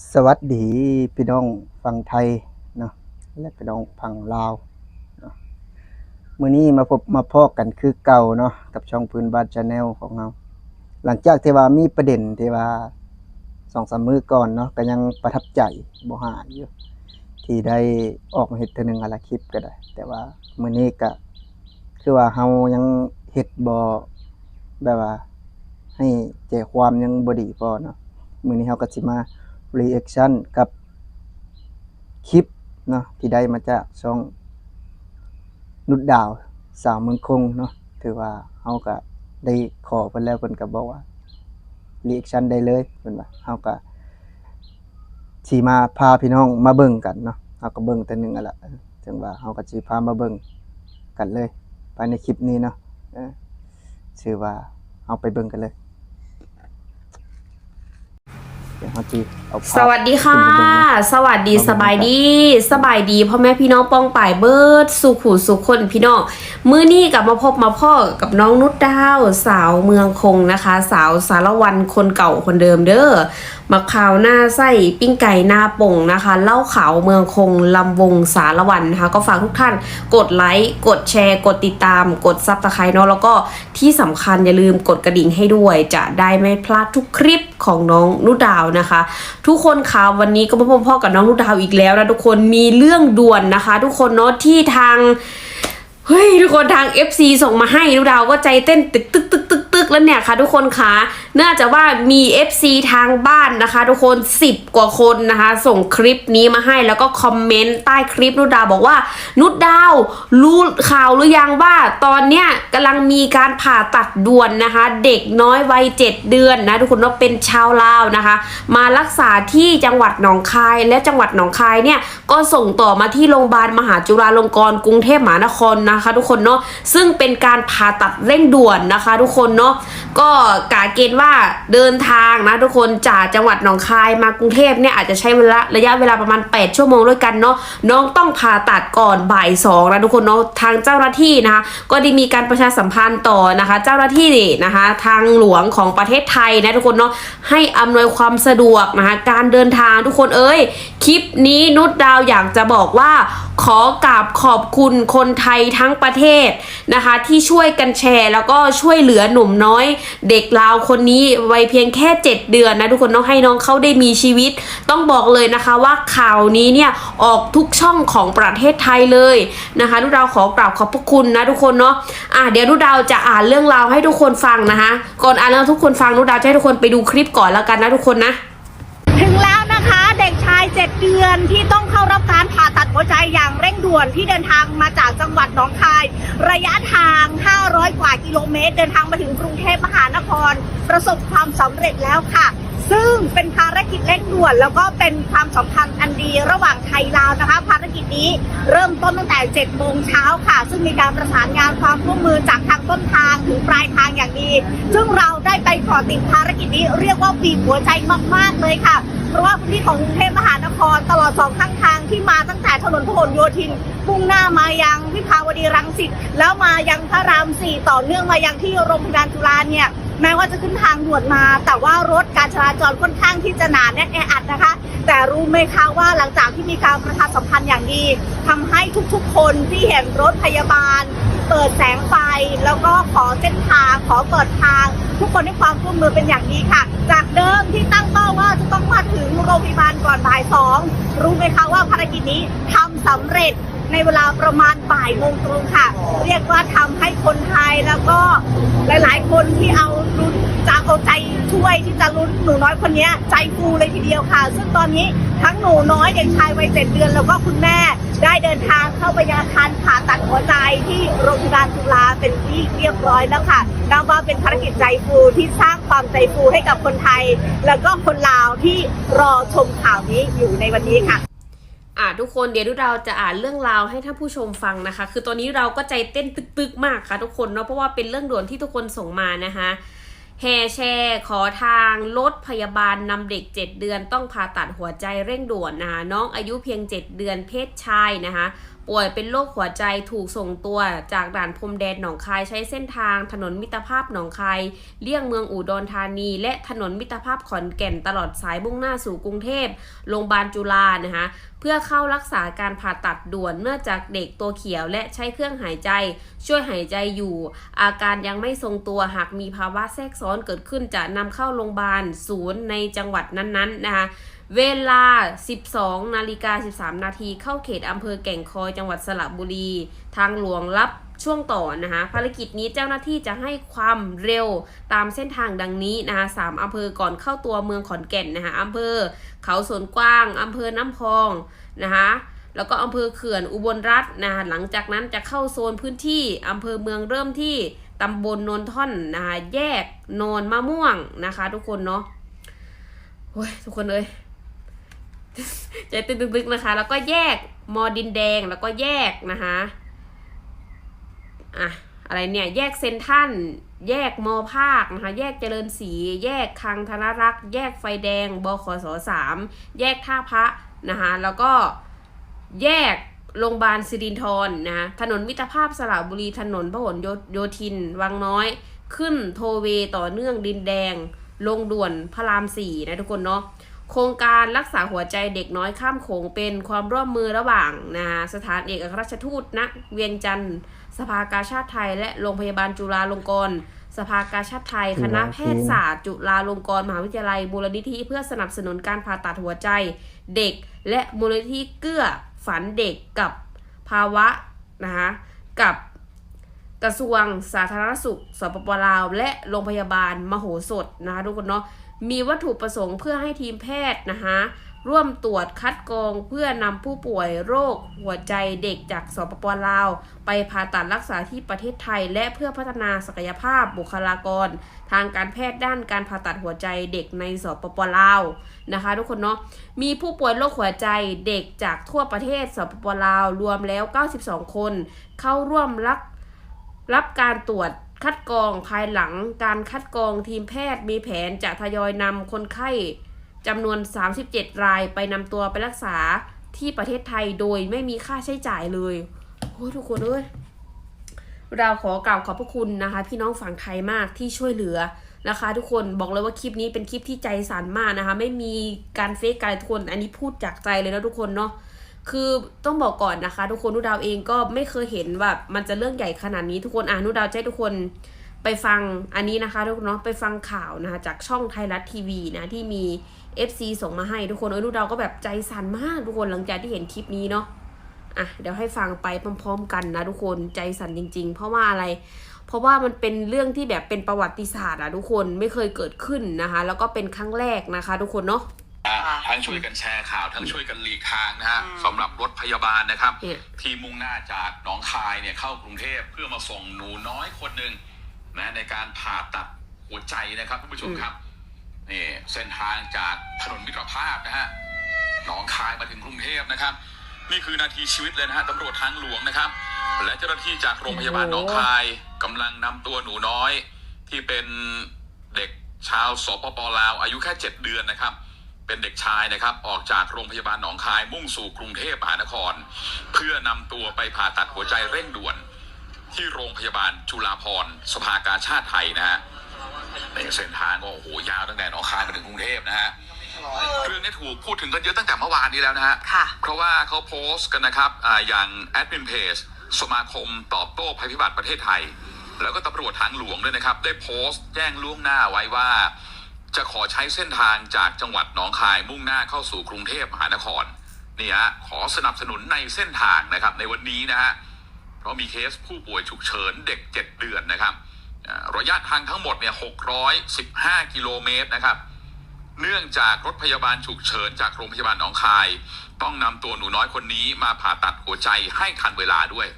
สวัสดีพี่น้องฝั่งไทยเนาะและพี่น้องฝั่งลาวเนาะมื้อนี้มาพบมาพอกันคือเก่าเนาะกับช่องพื้นบ้านชาแนลของเราหลังจากเทว่ามีประเด็นเทว่าสองสามมือก่อนเนาะก็ยังประทับใจบ่หายอยู่ที่ได้ออกมาเฮ็ดเทื่อหนึงอะละคลิปก็ได้ แต่ว่ามื้อนี้ก็คือว่าเฮายังเฮ็ดบ่แบบว่า ให้ใจความยังบดีพอเนาะมื้อนี้เฮาก็สิมา reaction กับคลิปเนาะที่ได้มาจากช่องนุดดาวสาวเมืองคงเนาะถือว่าเฮาก็ได้ขอเพิ่นแล้วเพิ่นก็บอกว่า reaction ได้เลยเพิ่นว่าเฮาก็สิมาพาพี่น้องมาเบิ่งกันเนาะเฮาก็เบิ่งแต่หนึงอะล่ะถึงว่าเฮาก็สิพามาเบิ่งกันเลยภายในคลิปนี้เนาะชื่อว่าเอาไปเบิ่งกันเลยเดี๋ยวเฮา สิเอาภาพสวัสดีค่ะขึ้นไปเบิ่งเนาะสวัสดีขอบคุณสบายดี สบายดีพ่อแม่พี่น้องป้องป่ายเบิร์ดสุขหูสุขคนพี่น้องมื้อนี้กลับมาพบมาพ่อกับน้องนุชดาว สาวเมืองคงนะคะ สาวสารวันคนเก่าคนเดิมเด้อ มะพร้าวหน้าไส้ปิ้งไก่หน้าป่งนะคะเล้าขาวเมืองคงลำวงสารวันนะคะ ก็ฝากทุกท่านกดไลค์กดแชร์ กดติดตาม กดซับสไครต์เนาะแล้วก็ที่สำคัญอย่าลืมกดกระดิ่งให้ด้วย จะได้ไม่พลาดทุกคลิปของน้องนุดาวนะคะ ทุกคนคะวันนี้ก็มาพบพ่อกับน้องนุดาวอีกแล้วนะทุกคนมีเรื่องด่วนนะคะ ทุกคนเนาะที่ทาง เฮ้ยทุกคนทาง FC ส่งมาให้นุชดาวก็ใจเต้นตึกตึกตึกตึกตึกแล้วเนี่ยค่ะทุกคนคะน่าจะว่ามี FC ทางบ้านนะคะ ทุกคน 10 กว่าคนนะคะ ส่งคลิปนี้มาให้แล้วก็คอมเมนต์ใต้คลิปนุชดาวบอกว่า นุชดาวรู้ข่าวหรือยังว่าตอนเนี้ยกำลังมีการผ่าตัดด่วนนะคะ เด็กน้อยวัย7เดือนนะทุกคนว่าเป็นชาวลาวนะคะ มารักษาที่จังหวัดหนองคายและจังหวัดหนองคายเนี่ยก็ส่งต่อมาที่โรงพยาบาลมหาจุฬาลงกรณ์กรุงเทพมหานครนะะคะ ทุกคนเนาะซึ่งเป็นการผ่าตัดเร่งด่วนนะคะ ทุกคนเนาะก็กาเกณฑ์ว่าเดินทางนะทุกคนจากจังหวัดหนองคายมากรุงเทพเนี่ยอาจจะใช้เวลาระยะเวลาประมาณ 8 ชั่วโมงด้วยกันเนาะน้องต้องผ่าตัดก่อนบ่ายสองนะทุกคนเนาะทางเจ้าหน้าที่นะคะก็ได้มีการประชาสัมพันธ์ต่อนะคะ เจ้าหน้าที่นะคะ ทางหลวงของประเทศไทยนะทุกคนเนาะให้อำนวยความสะดวกนะคะการเดินทางทุกคนเอ้ยคลิปนี้นุชดาวอยากจะบอกว่าขอกราบขอบคุณคนไทยทั้งประเทศนะคะ ที่ช่วยกันแชร์ แล้วก็ช่วยเหลือหนุ่มน้อย เด็กลาวคนนี้วัยเพียงแค่ 7 เดือนนะทุกคนเนาะให้น้องเขาได้มีชีวิต ต้องบอกเลยนะคะว่าข่าวนี้เนี่ยออกทุกช่องของประเทศไทยเลยนะคะนุดาวขอกราบขอบพระคุณนะทุกคนเนาะอะเดี๋ยวนุดาวจะอ่านเรื่องราวให้ทุกคนฟังนะคะ ก่อนอ่านแล้วทุกคนฟังนุดาวจะให้ทุกคนไปดูคลิปก่อนแล้วกันนะทุกคนนะ ถึงแล้ว เด็กชาย 7 เดือนที่ต้องเข้ารับการผ่าตัดหัวใจอย่างเร่งด่วนที่เดินทางมาจากจังหวัดหนองคาย ระยะทาง 500 กว่ากิโลเมตร เดินทางมาถึงกรุงเทพมหานคร ประสบความสำเร็จแล้วค่ะ ซึ่งเป็นภารกิจเร่งด่วน แล้วก็เป็นความสัมพันธ์อันดีระหว่างไทยลาวนะคะ ภารกิจนี้เริ่มต้นตั้งแต่7โมงเช้าค่ะ ซึ่งมีการประสานงานความร่วมมือจากทางต้นทางถึงปลายทางอย่างดี ซึ่งเราได้ไปเกาะติดภารกิจนี้เรียกว่าบีหัวใจมาก ๆ เลยค่ะ เพราะว่าพื้นที่ของกรุงเทพมหานครตลอดสองข้างทางที่มาตั้งแต่ถนนพหลโยธินมุ่งหน้ามายังวิภาวดีรังสิตแล้วมายังพระรามสี่ต่อเนื่องมายังที่โรงพยาบาลจุฬาเนี่ย แม้ว่าจะขึ้นทางด่วนมา แต่ว่ารถการจราจรค่อนข้างที่จะหนาแน่นแออัดนะคะ แต่รู้ไหมคะว่าหลังจากที่มีการประชาสัมพันธ์อย่างดีทำให้ทุกๆ คนที่เห็นรถพยาบาล เปิดแสงไฟ แล้วก็ขอเส้นทาง ขอเปิดทาง ทุกคนให้ความร่วมมือเป็นอย่างดีค่ะ จากเดิมที่ตั้งเป้าว่าจะต้องมาถึงโรงพยาบาลก่อนบ่ายสองรู้ไหมคะว่าภารกิจนี้ทำสำเร็จ ในเวลาประมาณบ่ายโมงตรงค่ะ เรียกว่าทำให้คนไทยแล้วก็หลาย ๆ คนที่เอาลุ้นจะเอาใจช่วยที่จะลุ้นหนูน้อยคนนี้ใจฟูเลยทีเดียวค่ะ ซึ่งตอนนี้ทั้งหนูน้อยเด็กชายวัยเจ็ดเดือน แล้วก็คุณแม่ได้เดินทางเข้าไปยังอาคารผ่าตัดหัวใจที่โรงพยาบาลจุฬาเป็นที่เรียบร้อยแล้วค่ะนับว่าเป็นภารกิจใจฟูที่สร้างความใจฟูให้กับคนไทย แล้วก็คนลาวที่รอชมข่าวนี้อยู่ในวันนี้ค่ะ อ่าทุกคนเดี๋ยวเราจะอ่านเรื่องราวให้ท่านผู้ชมฟังนะคะ คือตอนนี้เราก็ใจเต้นตึกๆมากค่ะทุกคนเนาะเพราะว่าเป็นเรื่องด่วนที่ทุกคนส่งมานะคะแห่แชร์ขอทางรถพยาบาลนำเด็ก 7 เดือนต้องผ่าตัดหัวใจเร่งด่วนนะคะน้องอายุเพียง 7 เดือนเพศชายนะคะ ป่วยเป็นโรคหัวใจถูกส่งตัวจากด่านพรมแดนหนองคายใช้เส้นทางถนนมิตรภาพหนองคายเลี่ยงเมืองอุดรธานี และถนนมิตรภาพขอนแก่นตลอดสายมุ่งหน้าสู่กรุงเทพโรงพยาบาลจุฬานะคะเพื่อเข้ารักษาการผ่าตัดด่วนเนื่องจากเด็กตัวเขียวและใช้เครื่องหายใจ ช่วยหายใจอยู่ อาการยังไม่ทรงตัวหากมีภาวะแทรกซ้อนเกิดขึ้นจะนำเข้าโรงพยาบาลศูนย์ในจังหวัดนั้นๆนะคะ เวลา 12 นาฬิกา 13 นาทีเข้าเขตอำเภอแก่งคอยจังหวัดสระบุรี ทางหลวงรับช่วงต่อนะคะภารกิจนี้เจ้าหน้าที่จะให้ความเร็วตามเส้นทางดังนี้นะคะสามอำเภอก่อนเข้าตัวเมืองขอนแก่นนะคะอำเภอเขาสวนกว้างอำเภอน้ำพองนะคะแล้วก็อำเภอเขื่อนอุบลรัฐนะคะหลังจากนั้นจะเข้าโซนพื้นที่อำเภอเมืองเริ่มที่ตำบลโนนท่อนนะคะแยกโนนมะม่วงนะคะ ทุกคนเนาะโอ้ยทุกคนเลย ใจตึกๆนะคะ แล้วก็แยกมอดินแดงแล้วก็แยกนะคะอะอะไรเนี่ยแยกเซนทันแยกมอภาคนะคะ แยกเจริญศรีแยกคังธนรักษ์แยกไฟแดงบขสสามแยกท่าพระนะคะแล้วก็แยกโรงพยาบาลสิรินทรนะคะถนนมิตรภาพสระบุรีถนนพหลโยโยธิน วังน้อย ขึ้นโทเวต่อเนื่องดินแดง ลงด่วนพระรามสี่นะทุกคนเนาะ โครงการรักษาหัวใจเด็กน้อยข้ามโขงเป็นความร่วมมือระหว่างนะสถานเอกอัครราชทูตณเวียงจันทร์สภากาชาติไทย และโรงพยาบาลจุฬาลงกรณ์สภากาชาติไทย คณะแพทยศาสตร์จุฬาลงกรณ์มหาวิทยาลัยมูลนิธิเพื่อสนับสนุนการผ่าตัดหัวใจเด็ก และมูลนิธิเกื้อฝันเด็กกับภาวะนะคะกับกระทรวงสาธารณสุขสปปลาว และโรงพยาบาลมโหสถนะคะทุกคนเนาะ มีวัตถุประสงค์เพื่อให้ทีมแพทย์นะคะร่วมตรวจคัดกรองเพื่อนำผู้ป่วยโรคหัวใจเด็กจากสปปลาว ไปผ่าตัดรักษาที่ประเทศไทย และเพื่อพัฒนาศักยภาพบุคลากร ทางการแพทย์ด้านการผ่าตัดหัวใจเด็กในสปปลาวนะคะ ทุกคนเนาะมีผู้ป่วยโรคหัวใจเด็กจากทั่วประเทศสปปลาว รวมแล้ว 92 คน เข้าร่วมรักรับการตรวจ คัดกรองภายหลังการคัดกรองทีมแพทย์มีแผนจะทยอยนำคนไข้จำนวน 37 รายไปนำตัวไปรักษาที่ประเทศไทยโดยไม่มีค่าใช้จ่ายเลยโอ้ทุกคนเอ้ยเราขอกล่าวขอบพระคุณนะคะ พี่น้องฝั่งไทยมากที่ช่วยเหลือนะคะ ทุกคนบอกเลยว่าคลิปนี้เป็นคลิปที่ใจสั่นมากนะคะ ไม่มีการเฟกการทุกคน อันนี้พูดจากใจเลยนะทุกคนเนาะ คือต้องบอกก่อนนะคะ ทุกคนนุดาวเองก็ไม่เคยเห็นแบบมันจะเรื่องใหญ่ขนาดนี้ทุกคนอ่านุดาวให้ทุกคนไปฟังอันนี้นะคะทุกคนเนาะไปฟังข่าวนะคะจากช่องไทยรัฐทีวีนะที่มี FC ส่งมาให้ทุกคนเออนุดาวก็แบบใจสั่นมากทุกคนหลังจากที่เห็นคลิปนี้เนาะอะเดี๋ยวให้ฟังไปพร้อมๆกันนะทุกคนใจสั่นจริง ๆ เพราะว่าอะไร เพราะว่ามันเป็นเรื่องที่แบบเป็นประวัติศาสตร์อะทุกคนไม่เคยเกิดขึ้นนะคะ แล้วก็เป็นครั้งแรกนะคะ ทุกคนเนาะ ทั้งช่วยกันแชร์ข่าว ทั้งช่วยกันหลีกทางนะฮะสำหรับรถพยาบาลนะครับเนี่ยที่มุ่งหน้าจากหนองคายเนี่ยเข้ากรุงเทพเพื่อมาส่งหนูน้อยคนหนึ่งนะในการผ่าตัดหัวใจนะครับท่านผู้ชมครับนี่เส้นทางจากถนนมิตรภาพนะฮะหนองคายมาถึงกรุงเทพนะครับ นี่คือนาทีชีวิตเลยนะฮะตำรวจทางหลวงนะครับ และเจ้าหน้าที่จากโรงพยาบาลหนองคายกำลังนำตัวหนูน้อย ที่เป็นเด็กชาวสปปลาวอายุแค่เจ็ดเดือนนะครับ เป็นเด็กชายนะครับ ออกจากโรงพยาบาลหนองคายมุ่งสู่กรุงเทพมหานคร เพื่อนำตัวไปผ่าตัดหัวใจเร่งด่วน ที่โรงพยาบาลจุฬาภรณ์สภากาชาติไทยนะฮะในเส้นทางก็โอ้โหยาวตั้งแต่หนองคายมาถึงกรุงเทพนะฮะเรื่องนี้ถูกพูดถึงกันเยอะตั้งแต่เมื่อวานนี้แล้วนะฮะค่ะเพราะว่าเขาโพสต์กันนะครับอาอย่างแอดมินเพจสมาคมตอบโต้ภัยพิบัติประเทศไทย แล้วก็ตำรวจทางหลวงด้วยนะครับ ได้โพสต์แจ้งล่วงหน้าไว้ว่า จะขอใช้เส้นทางจากจังหวัดหนองคายมุ่งหน้าเข้าสู่กรุงเทพมหานครนี่ฮะขอสนับสนุนในเส้นทางนะครับในวันนี้นะฮะเพราะมีเคสผู้ป่วยฉุกเฉินเด็ก 7 เดือนนะครับ ระยะทางทั้งหมดเนี่ย615 กิโลเมตรนะครับ เนื่องจากรถพยาบาลฉุกเฉินจากโรงพยาบาลหนองคาย ต้องนำตัวหนูน้อยคนนี้มาผ่าตัดหัวใจให้ทันเวลาด้วย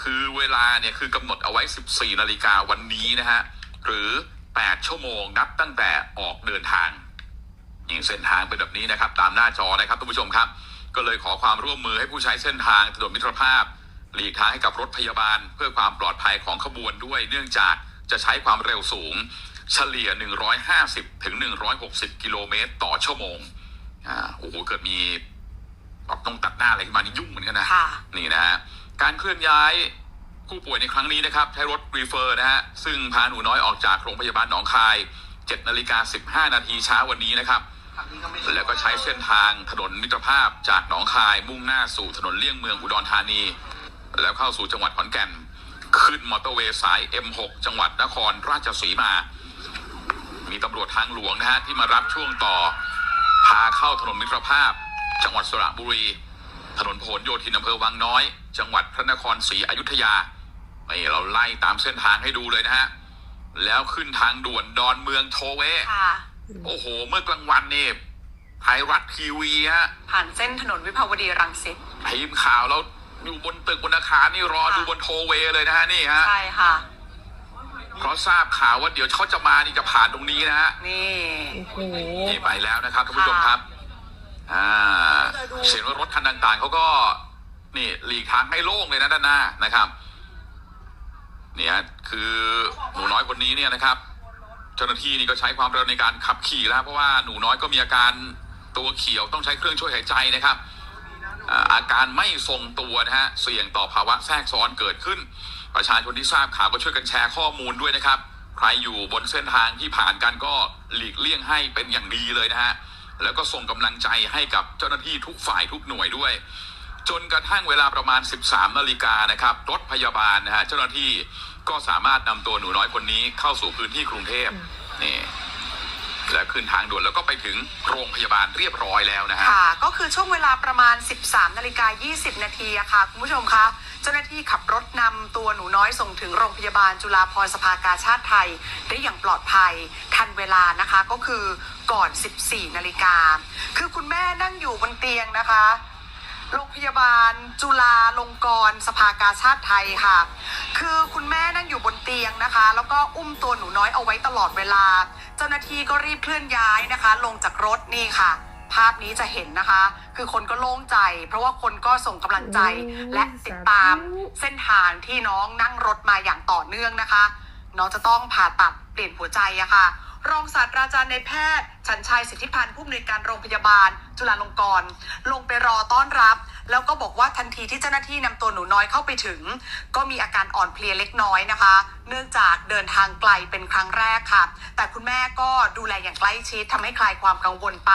คือเวลาเนี่ยคือกำหนดเอาไว้ 14 นาฬิกาวันนี้นะฮะหรือ 8 ชั่วโมงนับตั้งแต่ออกเดินทางนี่เส้นทางเป็นแบบนี้นะครับ ตามหน้าจอนะครับท่านผู้ชมครับ ก็เลยขอความร่วมมือให้ผู้ใช้เส้นทางถนนมิตรภาพ หลีกทางให้กับรถพยาบาล เพื่อความปลอดภัยของขบวนด้วย เนื่องจากจะใช้ความเร็วสูง เฉลี่ย 150 ถึง 160 กิโลเมตรต่อชั่วโมงอ่าโอ้โหเกิดมีแบบต้องตัดหน้าอะไรขึ้นมานี่ยุ่งเหมือนกันนะค่ะนี่นะฮะการเคลื่อนย้าย ผู้ป่วยในครั้งนี้นะครับใช้รถรีเฟอร์นะฮะซึ่งพาหนูน้อยออกจากโรงพยาบาลหนองคาย7นาฬิกา15 นาทีเช้าวันนี้นะครับ แล้วก็ใช้เส้นทางถนนมิตรภาพจากหนองคายมุ่งหน้าสู่ถนนเลี่ยงเมืองอุดรธานี แล้วเข้าสู่จังหวัดขอนแก่น ขึ้นมอเตอร์เวย์สาย M6 จังหวัดนครราชสีมา มีตำรวจทางหลวงนะฮะที่มารับช่วงต่อ พาเข้าถนนมิตรภาพ จังหวัดสระบุรี ถนนพหลโยธินอำเภอวังน้อย จังหวัดพระนครศรีอยุธยา นี่เราไล่ตามเส้นทางให้ดูเลยนะฮะ แล้วขึ้นทางด่วนดอนเมืองโทเว ค่ะ โอ้โห เมื่อกลางวันนี่ไทยรัฐทีวีฮะ ผ่านเส้นถนนวิภาวดีรังสิต ทีมข่าวเราอยู่บนตึกบนอาคารนี่รอค่ะ ดูบนโทเวเลยนะฮะนี่ฮะ ใช่ค่ะ เพราะทราบข่าวว่าเดี๋ยวเขาจะมานี่จะผ่านตรงนี้นะฮะ นี่ โอ้โห นี่ไปแล้วนะครับท่านผู้ชมครับ อ่าเห็นว่ารถคันต่างๆเขาก็ นี่หลีกทางให้โล่งเลยนะด้านหน้านะครับ เนี่ยคือหนูน้อยคนนี้เนี่ยนะครับ เจ้าหน้าที่นี่ก็ใช้ความเร็วในการขับขี่แล้ว เพราะว่าหนูน้อยก็มีอาการตัวเขียวต้องใช้เครื่องช่วยหายใจนะครับอาการไม่ทรงตัวนะฮะเสี่ยงต่อภาวะแทรกซ้อนเกิดขึ้น ประชาชนที่ทราบข่าวก็ช่วยกันแชร์ข้อมูลด้วยนะครับ ใครอยู่บนเส้นทางที่ผ่านกันก็หลีกเลี่ยงให้เป็นอย่างดีเลยนะฮะแล้วก็ส่งกำลังใจให้กับเจ้าหน้าที่ทุกฝ่ายทุกหน่วยด้วย จนกระทั่งเวลาประมาณ 13นาฬิกานะครับ รถพยาบาลนะฮะเจ้าหน้าที่ก็สามารถนำตัวหนูน้อยคนนี้เข้าสู่พื้นที่กรุงเทพนี่แล้วขึ้นทางด่วนแล้วก็ไปถึงโรงพยาบาลเรียบร้อยแล้วนะฮะ ค่ะ ก็คือช่วงเวลาประมาณ 13นาฬิกา20 นาทีอะค่ะ คุณผู้ชมคะ เจ้าหน้าที่ขับรถนำตัวหนูน้อยส่งถึงโรงพยาบาลจุฬาภรณ์สภากาชาติไทย ได้อย่างปลอดภัยทันเวลานะคะก็คือก่อน 14 นาฬิกา คือคุณแม่นั่งอยู่บนเตียงนะคะ โรงพยาบาลจุฬาลงกรณ์สภากาชาติไทยค่ะ คือคุณแม่นั่งอยู่บนเตียงนะคะ แล้วก็อุ้มตัวหนูน้อยเอาไว้ตลอดเวลา เจ้าหน้าที่ก็รีบเคลื่อนย้ายนะคะ ลงจากรถนี่ค่ะ ภาพนี้จะเห็นนะคะ คือคนก็โล่งใจ เพราะว่าคนก็ส่งกำลังใจโอ้ยและติดตามเส้นทางที่น้องนั่งรถมาอย่างต่อเนื่องนะคะ น้องจะต้องผ่าตัดเปลี่ยนหัวใจอะค่ะ รองศาสตราจารย์ในแพทย์ชันชัยสิทธิพันธ์ผู้อำนวยการโรงพยาบาล จุฬาลงกรณ์ลงไปรอต้อนรับ แล้วก็บอกว่าทันทีที่เจ้าหน้าที่นำตัวหนูน้อยเข้าไปถึง ก็มีอาการอ่อนเพลียเล็กน้อยนะคะ เนื่องจากเดินทางไกลเป็นครั้งแรกค่ะ แต่คุณแม่ก็ดูแลอย่างใกล้ชิดทำให้คลายความกังวลไป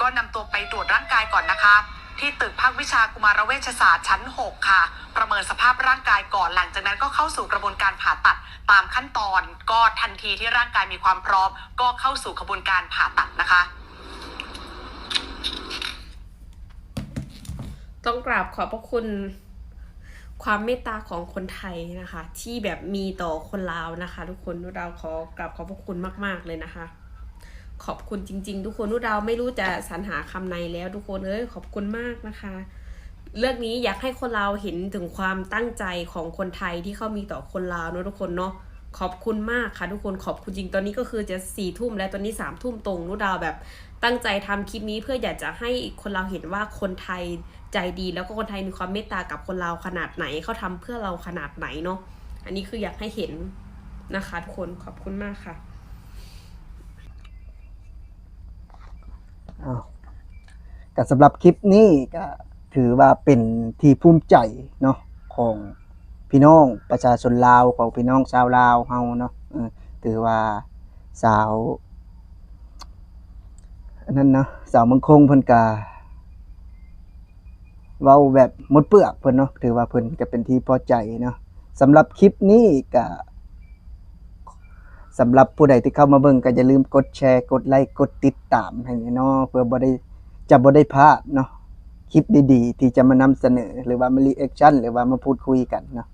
ก็นำตัวไปตรวจร่างกายก่อนนะคะ ที่ตึกภาควิชากุมารเวชศาสตร์ชั้น 6 ค่ะ ประเมินสภาพร่างกายก่อนหลังจากนั้นก็เข้าสู่กระบวนการผ่าตัดตามขั้นตอน ก็ทันทีที่ร่างกายมีความพร้อม ก็เข้าสู่กระบวนการผ่าตัดนะคะ ต้องกราบขอบพระคุณความเมตตาของคนไทยนะคะ ที่แบบมีต่อคนลาวนะคะ ทุกคนนุดาขอกราบขอบพระคุณมาก ๆ เลยนะคะ ขอบคุณจริง ๆ ทุกคนนุดาไม่รู้จะสรรหาคำในแล้วทุกคนเอ้ยขอบคุณมากนะคะ เรื่องนี้อยากให้คนลาเห็นถึงความตั้งใจของคนไทยที่เขามีต่อคนลาวเนอะทุกคนเนาะขอบคุณมากค่ะทุกคนขอบคุณจริงตอนนี้ก็คือจะสี่ทุ่มแล้วตอนนี้สามทุ่มตรงนุดาวแบบตั้งใจทำคลิปนี้เพื่ออยากจะให้คนเราเห็นว่าคนไทยใจดี แล้วก็คนไทยมีความเมตตากับคนเราวขนาดไหนเขาทำเพื่อเราขนาดไหนเนาะอันนี้คืออยากให้เห็นนะคะทุกคนขอบคุณมากค่ะ อ้าวก็สำหรับคลิปนี้ก็ถือว่าเป็นที่ภูมิใจเนาะของพี่น้องประชาชนลาวของพี่น้องชาวลาวเฮาเนาะเออถือว่าสาวอันนั้นเนาะสาวมังคงเพิ่นกาเว้าแบบหมดเปลือกเพิ่นเนาะถือว่าเพิ่นก็เป็นที่พอใจเนาะสำหรับคลิปนี้ก็ สำหรับผู้ใดที่เข้ามาเบิ่งก็อย่าลืมกดแชร์ กดไลค์กดติดตามให้เนาะเพื่อบ่ได้จะบ่ได้พลาดเนาะคลิปดีๆ ที่จะมานำเสนอหรือว่ามารีแอคชั่นหรือว่ามาพูดคุยกันเนาะ